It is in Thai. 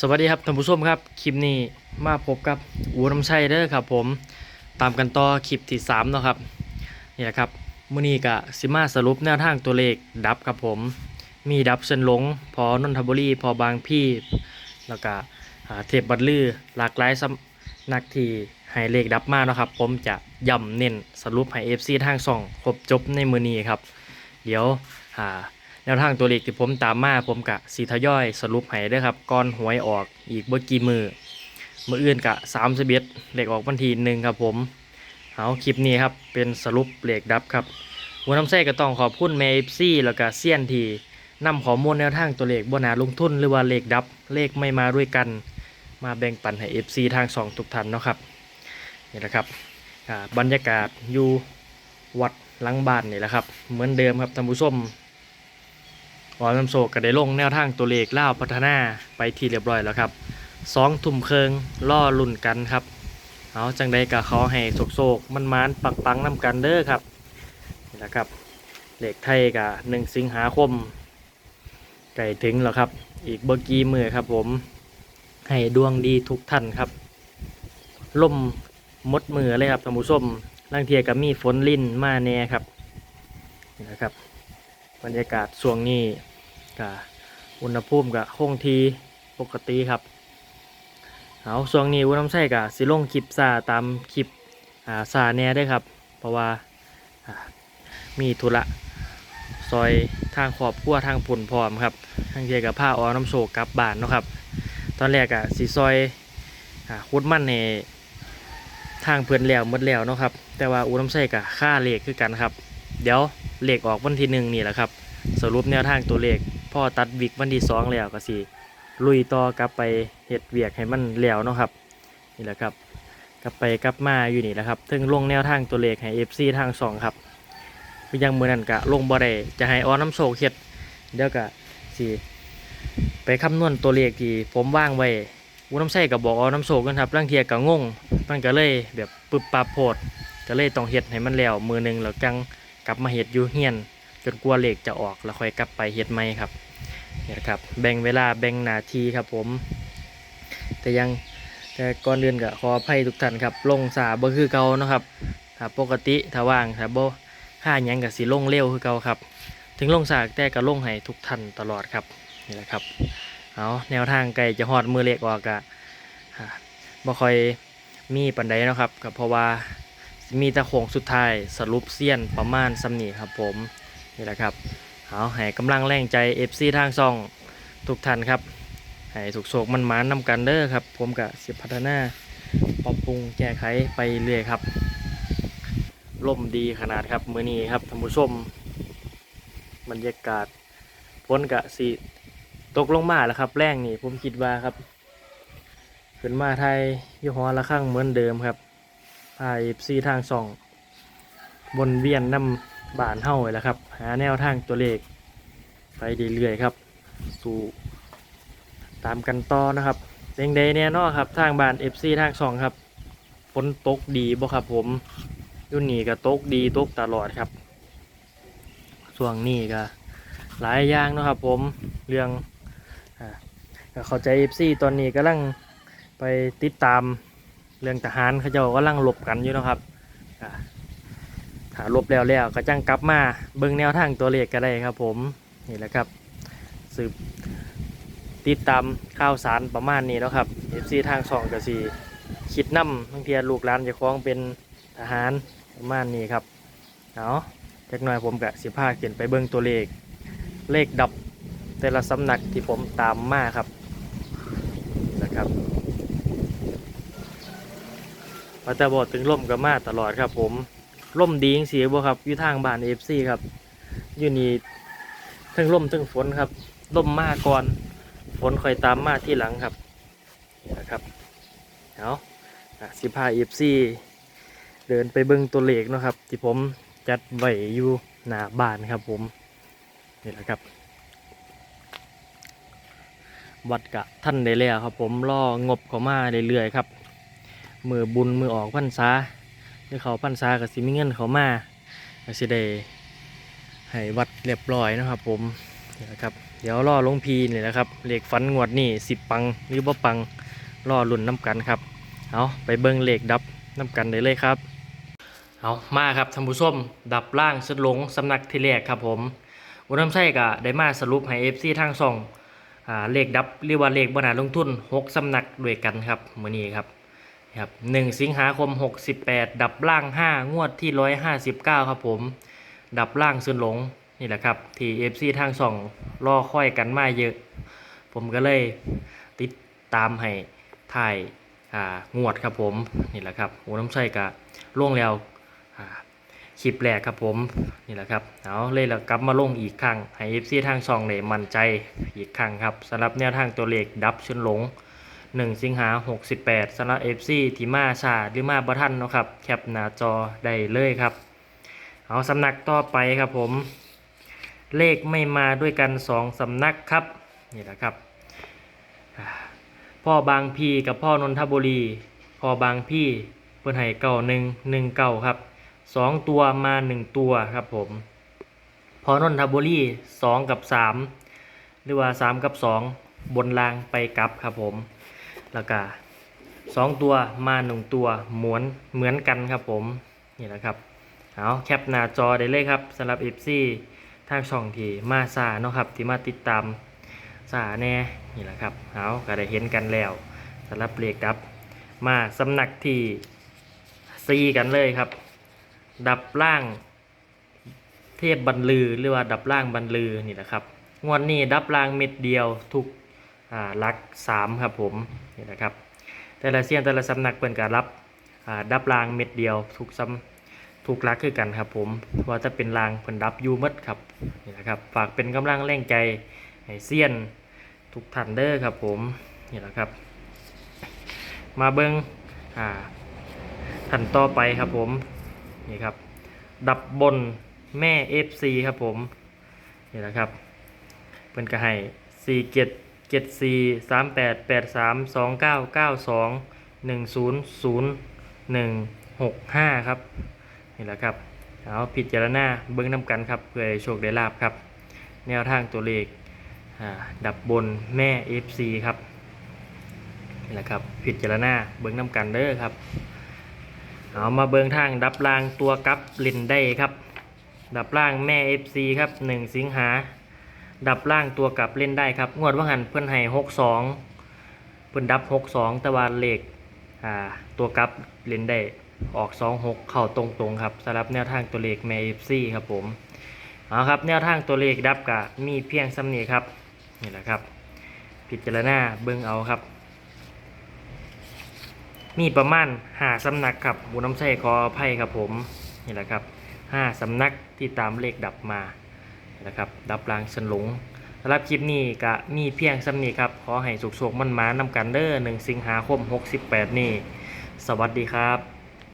สวัสดีครับท่านผู้ชมครับคลิปนี้มาพบกับอูน้ำชัยเด้อครับผมตามกันต่อคลิปที่3เนาะครับนี่แหละครับมื้อนี้ก็สิมาสรุปแนวทางตัวเลขดับครับผม มีดับเส้นหลง พอนนทบุรีพอบางพี่ แล้วก็อ่าเทพบัตลือหลากหลายสำนักที่ให้เลขดับมาเนาะครับ ผมจะย่ำเน้นสรุปให้ FC ทางช่องครบจบในมื้อนี้ครับ เดี๋ยวหา แนวทางตัวเลขที่ผมตามมาผมกะสีทยอยสรุปให้ด้อครับก่อนหวยออกอีกเมื่อกี่มือมืออื่นกะสามสิบเอ็ดเลขออกวันที่หนึ่งครับผมเอาคลิปนี้ครับเป็นสรุปเลขดับครับหัวน้ำไส้ก็ต้องขอบคุณแมฟซี่แล้วก็เซียนที่นำข้อมูลแนวทางตัวเลขบนาลงทุนหรือว่าเลขดับเลขไม่มาด้วยกัน มาแบ่งปันให้ FC ทางสองทุกท่านเนาะครับนี่แหละครับบรรยากาศอยู่วัดหลังบ้านนี่แหละครับ เหมือนเดิมครับท่านผู้ชม หอน้ำโศกก็ได้ลงแนวทางตัวเลขล่าพัฒนาไปที่เรียบร้อยแล้วครับสองทุ่มเคิงล่อลุ่นกันครับ เอาจังใดก็ขอให้โศกโศกมันมานปักปังน้ำกันเด้อครับนี่แหละครับเลขไทยกับหนึ่งสิงหาคมไก่ถึงแล้วครับ อีกเบอร์กี้มือครับผมให้ดวงดีทุกท่านครับล่มมดมือเลยครับท่านผู้ชมลังเทียกับมีฝนลิ่นมาแน่ครับนี่นะครับ บรรยากาศช่วงนี้ก็อุณหภูมิก็คงทีปกติครับเอาช่วงนี้วุ้นน้ำใส่ก็สิลงคลิปซาตามคลิปอ่าซาแน่ได้ครับ เพราะว่ามีธุระซอยทางขอบขั้วทางผุนพร้อมครับทางเทียกับผ้าออน้ำโศกกลับบ้านเนาะครับ ตอนแรกอะสีซอยอ่าคุดมั่นในทางเพื่อนแล้วมดแล้วเนาะครับ แต่ว่าอูน้ำใส่กับค่าเลขคือกันครับ เดี๋ยวเลขออกวันที่หนึ่งนี่แหละครับ สรุปแนวทางตัวเลขพ่อตัดวิกวันที่สองแล้วก็สิลุยต่อกลับไปเฮ็ดเวียกให้มันแล้วเนาะครับนี่แหละครับ กลับไปกลับมาอยู่นี่แหละครับถึงลงแนวทางตัวเลขให้ FC ทางสองครับยังมือนั่นกะลงบ่ได้จะให้ออน้ำโศกเฮ็ดเดี๋ยวกะสิไปคำนวณตัวเลขที่ผมว่างไว้อูน้ำใส่กับบอกออน้ำโศกกันครับร่างเทียกับงงมันก็เลยแบบปึบปับโพดก็เลยต้องเฮ็ดให้มันแล้วมือหนึ่งแล้วจัง กลับมาเห็ดอยู่เฮียน จนกลัวเหล็กจะออกแล้วค่อยกลับไปเห็ดไหมครับเนี่ยครับ แบ่งเวลาแบ่งนาทีครับผม แต่ยังแต่ก่อนเดือนก็ขออภัยทุกท่านครับลงสาบ่คือเก่านะครับถ้าปกติถ้าว่างถ้าบ่ค่ายังกับสีลงเร็วคือเก่าครับ ถึงลงสากแต่ก็ลงให้ทุกท่านตลอดครับนี่แหละครับเอาแนวทางไก่จะหอดมือเล็กออกกะบ่ค่อยมีปันใดนะครับก็เพราะว่า มีตะโค้งสุดท้ายสรุปเซียนประมาณสำนีครับผมนี่แหละครับเอาให้กำลังแรงใจ FC ทางซองทุกท่านครับให้ถูกโศกมันหมานนำกันเด้อครับ ผมกับสิพัฒนาปรับปรุงแก้ไขไปเรื่อยครับล่มดีขนาดครับมือนี้ครับท่านผู้ชมบรรยากาศฝนกะสีตกลงมาแล้วครับ แรงนี่ผมคิดว่าครับ ขึ้นมาไทยยี่ห้อละข้างเหมือนเดิมครับ พาเอฟซีทางสองวนเวียนนำบานเฮ้าเลยแหละครับ หาแนวทางตัวเลข ไปเรื่อยๆครับ สู่ตามกันต่อนะครับเด้งเดแน่นอนครับ ทางบานเอฟซีทางสองครับฝนตกดีบ่ครับผมยุ่นนี่ก็ตกดีตกตลอดครับช่วงนี้ก็หลายอย่างนะครับผมเรื่องอเข้าใจเอฟซีตอนนี้กำลังไปติดตาม เรื่องทหารเขาเจ้ากำลังหลบกันอยู่นะครับถ้าลบแล้วแล้วก็จังกลับมาเบิ่งแนวทางตัวเลขก็ได้ครับ ผมนี่แหละครับสืบติดตามข่าวสารประมาณนี้เนาะครับ FC ทางสองก็สีคิดนำบางทีลูกหลานจะคล้องเป็นทหารประมาณนี้ครับเอาจักหน่อยผมกับสิพาเขียนไปเบิ่งตัวเลข เลขดับแต่ละสำนักที่ผมตามมาครับนะครับ พระเจ้าบอกถึงล่มกับมาตลอดครับ ผมล่มดีจริงๆบ่ครับอยู่ทางบ้านเอฟซีครับอยู่นี่ทั้งล่มทั้งฝนครับล่มมาก่อนฝนคอยตามมาที่หลังครับนะครับเอาสิพาเอฟซีเดินไปเบิ่งตัวเลขนะครับที่ผมจัดไว้อยู่หน้าบ้านครับผมนี่แหละครับ วัดกะท่านได้แล้วครับ ผมล่องบเข้ามาเรื่อยๆครับ มือบุญมือออกพรรษาหรือเขาพรรษาก็สิมีเงินเขามาก็สิได้ให้วัดเรียบร้อยนะครับ ผมนี่แหละครับ เดี๋ยวรอลงพีนี่แหละครับเหลขฝันงวดนี่สิบปังหรือบ่ปังรอลุ่นน้ำกันครับเอาไปเบิ่งเหลขดับน้ำกันได้เลยครับเอามาครับท่านผู้ชมดับล่างสุดหลงสำนักที่แรกครับผมอุณน้ำใช่กะได้มาสรุปให้เอฟซีทางสองอเลขดับหรือว่าเลขบนาลงทุนหกสำนักด้วยกันครับมือนี้ครับ ครับหนึ่งสิงหาคม 68 ดับล่าง 5 งวดที่ 159 ครับผม ดับล่างซึนหลง นี่แหละครับ ที่ FC ทางส่องรอค่อยกันมาเยอะ ผมก็เลยติดตามให้ถ่ายงวดครับผม นี่แหละครับโอ้น้ำใช่กะล่วงแล้วคลิปแรกครับผม นี่แหละครับ เอาเลยแล้วกลับมาลงอีกครั้งให้ FC ทางส่องเนี่ยมั่นใจอีกครั้งครับสำหรับแนวทางตัวเลขดับซึนหลง 1 สิงหา 68สำหรับ FC ที่มาชาหรือมาบ่ทันเนาะครับ แคปหน้าจอได้เลยครับ เอาสำนักต่อไปครับผม เลขไม่มาด้วยกัน 2สำนักครับ นี่แหละครับ พ่อบางพีกับพ่อนนทบุรี พ่อบางพี่เพื่อนให้เก่าหนึ่งหนึ่งเก่าครับสองตัวมาหนึ่งตัวครับผม พอนนทบุรีสองกับสามหรือว่าสามกับสองบนรางไปกลับครับผม แล้วก็สองตัวมาหนึ่งตัวหมวนเหมือนกันครับผมนี่แหละครับเอาแคปหน้าจอได้เลยครับสำหรับ FC ทางช่องที่มาซาเนาะครับที่มาติดตามซาแน่นี่แหละครับเอาก็ได้เห็นกันแล้วสำหรับเลขดับ มาสำนักที่ซีกันเลยครับ ดับล่าง เทพบรรลือหรือว่าดับล่างบรรลือนี่แหละครับงวดนี้ดับล่างเม็ดเดียวทุก ลักสามครับผมนี่นะครับ แต่ละเซียนแต่ละสำนักเปิ่นการรับอ่าดับรางเม็ดเดียวทุกซ้ำทุกลักคือกันครับผมว่าจะเป็นรางเพิ่นดับยูมัดครับนี่นะครับฝากเป็นกำลังแรงใจให้เซียนทุกท่านเด้อครับผมนี่แหละครับ มาเบิงอ่าท่านต่อไปครับผมนี่ครับ ดับบนแม่ FC ครับผมนี่แหละครับเพิ่นก็ให้สี่เจ็ด เจ็ดสี่สามแปดแปดสามสองเก้าเก้าสองหนึ่งศูนย์ศูนย์หนึ่งหกห้าครับนี่แหละครับเอาพิจารณาเบิ้องน้ำกันครับเพื่อโชคได้ลาบครับ แนวทางตัวเลขอ่าดับบนแม่ FC ครับนี่แหละครับพิจารณาเบิ้องน้ำกันเด้อครับเอามาเบิ้องทางดับรางตัวกับลินได้ครับ ดับล่างแม่ FC ครับ 1 สิงหา ดับล่างตัวกลับเล่นได้ครับ งวดว่าหันเพื่อนให้หกสองเพื่อนดับหกสองแต่ว่าเลขอ่าตัวกลับเล่นได้ออกสองหกเข่าตรงๆครับสำหรับแนวทางตัวเลขแมเอฟซีครับผมเอาครับแนวทางตัวเลขดับกะมีเพียงสำนีครับนี่แหละครับ พิจารณาเบิ่งเอาครับ มีประมาณห้าสำนักครับบุน้ำใช้ขออภัยครับผมนี่แหละครับห้าสำนักที่ตามเลขดับมา นะครับ ดับรางสนหลงสำหรับคลิปนี้ก็มีเพียงสำนีครับ ขอให้สุขๆมันมานำกันเด้อ1สิงหาคม 68 นี่สวัสดีครับ